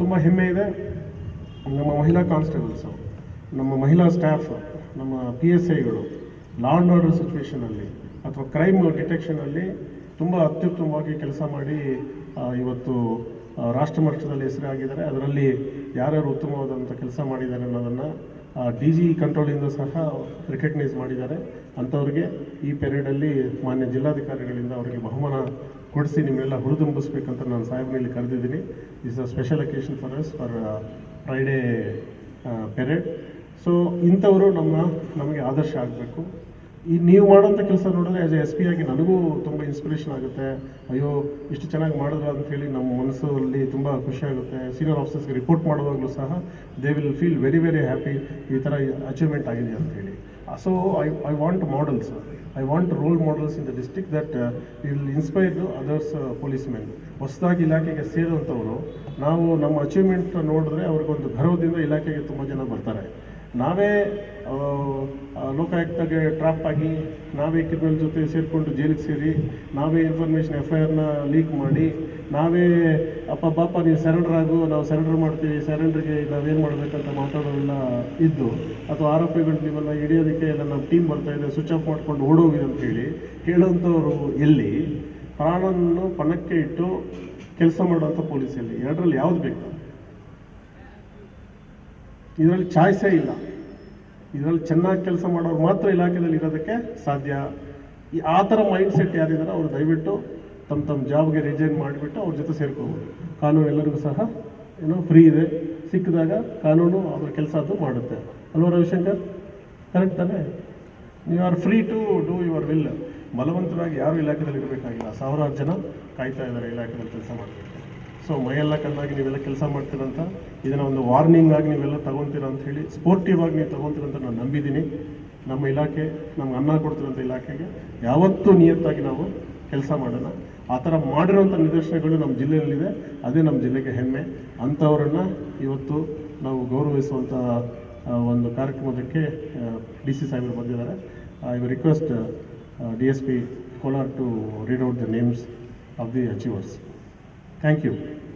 ತುಂಬ ಹೆಮ್ಮೆ ಇದೆ. ನಮ್ಮ ಮಹಿಳಾ ಕಾನ್ಸ್ಟೇಬಲ್ಸು, ನಮ್ಮ ಮಹಿಳಾ ಸ್ಟಾಫ್, ನಮ್ಮ ಪಿ ಎಸ್ ಐಗಳು ಲಾ ಆ್ಯಂಡ್ ಆರ್ಡರ್ ಸಿಚುವೇಷನಲ್ಲಿ ಅಥವಾ ಕ್ರೈಮ್ ಡಿಟೆಕ್ಷನಲ್ಲಿ ತುಂಬ ಅತ್ಯುತ್ತಮವಾಗಿ ಕೆಲಸ ಮಾಡಿ ಇವತ್ತು ರಾಷ್ಟ್ರಮಟ್ಟದಲ್ಲಿ ರಾಷ್ಟ್ರ ಮಟ್ಟದಲ್ಲಿ ಹೆಸರಾಗಿದ್ದಾರೆ. ಅದರಲ್ಲಿ ಯಾರ್ಯಾರು ಉತ್ತಮವಾದಂಥ ಕೆಲಸ ಮಾಡಿದ್ದಾರೆ ಅನ್ನೋದನ್ನು ಡಿ ಜಿ ಕಂಟ್ರೋಲಿಂದ ಸಹ ರೆಕಗ್ನೈಸ್ ಮಾಡಿದ್ದಾರೆ. ಅಂಥವ್ರಿಗೆ ಈ ಪೆರೇಡಲ್ಲಿ ಮಾನ್ಯ ಜಿಲ್ಲಾಧಿಕಾರಿಗಳಿಂದ ಅವರಿಗೆ ಬಹುಮಾನ ಕೊಡಿಸಿ ನಿಮ್ಮೆಲ್ಲ ಹುರಿದುಂಬಿಸ್ಬೇಕಂತ ನಾನು ಸಾಹೇಬ್ನಲ್ಲಿ ಕರೆದಿದ್ದೀನಿ. Is a special occasion for us for Friday parade so ಇಂಥವರು ನಮ್ಮ, ನಮಗೆ ಆದರ್ಶ ಆಗಬೇಕು. ಈ ನೀವು ಮಾಡುವಂಥ ಕೆಲಸ ನೋಡಿದ್ರೆ ಆ್ಯಸ್ ಎ ಎಸ್ ಪಿ ಆಗಿ ನನಗೂ ತುಂಬ ಇನ್ಸ್ಪಿರೇಷನ್ ಆಗುತ್ತೆ. ಅಯ್ಯೋ, ಇಷ್ಟು ಚೆನ್ನಾಗಿ ಮಾಡಿದ್ರು ಅಂತ ಹೇಳಿ ನಮ್ಮ ಮನಸ್ಸಲ್ಲಿ ತುಂಬ ಖುಷಿ ಆಗುತ್ತೆ. ಸೀನಿಯರ್ ಆಫೀಸರ್ಸ್ಗೆ ರಿಪೋರ್ಟ್ ಮಾಡುವಾಗಲೂ ಸಹ they will feel very very happy ಈ ಥರ ಅಚೀವ್ಮೆಂಟ್ ಆಗಿದೆ ಅಂತ ಹೇಳಿ. So I I want models I want role models in the district that will inspire others police men ಹೊಸದಾಗಿ ಇಲಾಖೆಗೆ ಸೇರುವಂಥವರು ನಾವು ನಮ್ಮ ಅಚೀವ್ಮೆಂಟ್ ನೋಡಿದ್ರೆ ಅವ್ರಿಗೊಂದು ಗರ್ವದಿಂದ ಇಲಾಖೆಗೆ ತುಂಬ ಜನ ಬರ್ತಾರೆ. ನಾವೇ ಲೋಕಾಯುಕ್ತಗೆ ಟ್ರಾಪ್ ಆಗಿ ನಾವೇ ಕ್ರಿಮಿನಲ್ ಜೊತೆ ಸೇರಿಕೊಂಡು ಜೈಲಿಗೆ ಸೇರಿ ನಾವೇ ಇನ್ಫಾರ್ಮೇಷನ್ ಎಫ್ ಐ ಆರ್ನ ಲೀಕ್ ಮಾಡಿ ನಾವೇ ಅಪ್ಪ ಬಾಪ ನೀವು ಸರೆಂಡರ್ ಆಗು ನಾವು ಸರೆಂಡರ್ ಮಾಡ್ತೀವಿ, ಸರೆಂಡರ್ಗೆ ನಾವೇನು ಮಾಡಬೇಕಂತ ಮಾತಾಡೋದೆಲ್ಲ ಇದ್ದು, ಅಥವಾ ಆರೋಪಿಗಳು ನೀವೆಲ್ಲ ಹಿಡಿಯೋದಕ್ಕೆ ನಮ್ಮ ಟೀಮ್ ಬರ್ತಾ ಇದೆ, ಸ್ವಿಚ್ ಆಫ್ ಮಾಡ್ಕೊಂಡು ಓಡೋಗಿ ಅಂತ ಹೇಳಿ ಕೇಳೋಂಥವ್ರು ಎಲ್ಲಿ ಪ್ರಾಣವನ್ನು ಪಣಕ್ಕೆ ಇಟ್ಟು ಕೆಲಸ ಮಾಡುವಂಥ ಪೊಲೀಸಲ್ಲಿ. ಎರಡರಲ್ಲಿ ಯಾವ್ದು ಬೇಕು? ಇದರಲ್ಲಿ ಚಾಯ್ಸೇ ಇಲ್ಲ. ಇದರಲ್ಲಿ ಚೆನ್ನಾಗಿ ಕೆಲಸ ಮಾಡೋರು ಮಾತ್ರ ಇಲಾಖೆಯಲ್ಲಿ ಇರೋದಕ್ಕೆ ಸಾಧ್ಯ. ಈ ಆ ಥರ ಮೈಂಡ್ ಸೆಟ್ ಯಾರಿದ್ದಾರೆ ಅವರು ದಯವಿಟ್ಟು ತಮ್ಮ ತಮ್ಮ ಜಾಬ್ಗೆ ರಿಜೈನ್ ಮಾಡಿಬಿಟ್ಟು ಅವ್ರ ಜೊತೆ ಸೇರ್ಕೋಬೋದು. ಕಾನೂನು ಎಲ್ಲರಿಗೂ ಸಹ ಏನೋ ಫ್ರೀ ಇದೆ. ಸಿಕ್ಕಿದಾಗ ಕಾನೂನು ಅವ್ರ ಕೆಲಸ ಅದು ಮಾಡುತ್ತೆ. ಅಲ್ವಾ ರವಿಶಂಕರ್? ಕರೆಕ್ಟ್ ತಾನೇ? ನೀವು are free to do your will ಬಲವಂತರಾಗಿ ಯಾರು ಇಲಾಖೆಯಲ್ಲಿ ಇರಬೇಕಾಗಿಲ್ಲ. ಸಾವಿರಾರು ಜನ ಕಾಯ್ತಾ ಇದ್ದಾರೆ ಇಲಾಖೆಯಲ್ಲಿ ಕೆಲಸ ಮಾಡಬೇಕು ಸೊ ಮೈಯೆಲ್ಲ ಕಣ್ಣಾಗಿ ನೀವೆಲ್ಲ ಕೆಲಸ ಮಾಡ್ತೀರಂತ, ಇದನ್ನ ಒಂದು ವಾರ್ನಿಂಗ್ ಆಗಿ ನೀವೆಲ್ಲ ತಗೊಂತೀರ ಅಂತ ಹೇಳಿ ಸ್ಪೋರ್ಟಿವ್ ಆಗಿ ನೀವು ತಗೊತೀರಂತ ನಾನು ನಂಬಿದ್ದೀನಿ. ನಮ್ಮ ಇಲಾಖೆ, ನಮ್ಗೆ ಅನ್ನ ಕೊಡ್ತಿರೋಂಥ ಇಲಾಖೆಗೆ ಯಾವತ್ತೂ ನಿಯತ್ತಾಗಿ ನಾವು ಕೆಲಸ ಮಾಡೋಣ ಆ ಥರ ಮಾಡಿರೋಂಥ ನಿದರ್ಶನಗಳು ನಮ್ಮ ಜಿಲ್ಲೆಯಲ್ಲಿದೆ. ಅದೇ ನಮ್ಮ ಜಿಲ್ಲೆಗೆ ಹೆಮ್ಮೆ. ಅಂಥವರನ್ನು ಇವತ್ತು ನಾವು ಗೌರವಿಸುವಂಥ ಒಂದು ಕಾರ್ಯಕ್ರಮಕ್ಕೆ ಡಿ ಸಿ ಸಾಹೇಬರು ಬಂದಿದ್ದಾರೆ. I request D S P Kolar to read out the names of the achievers Thank you.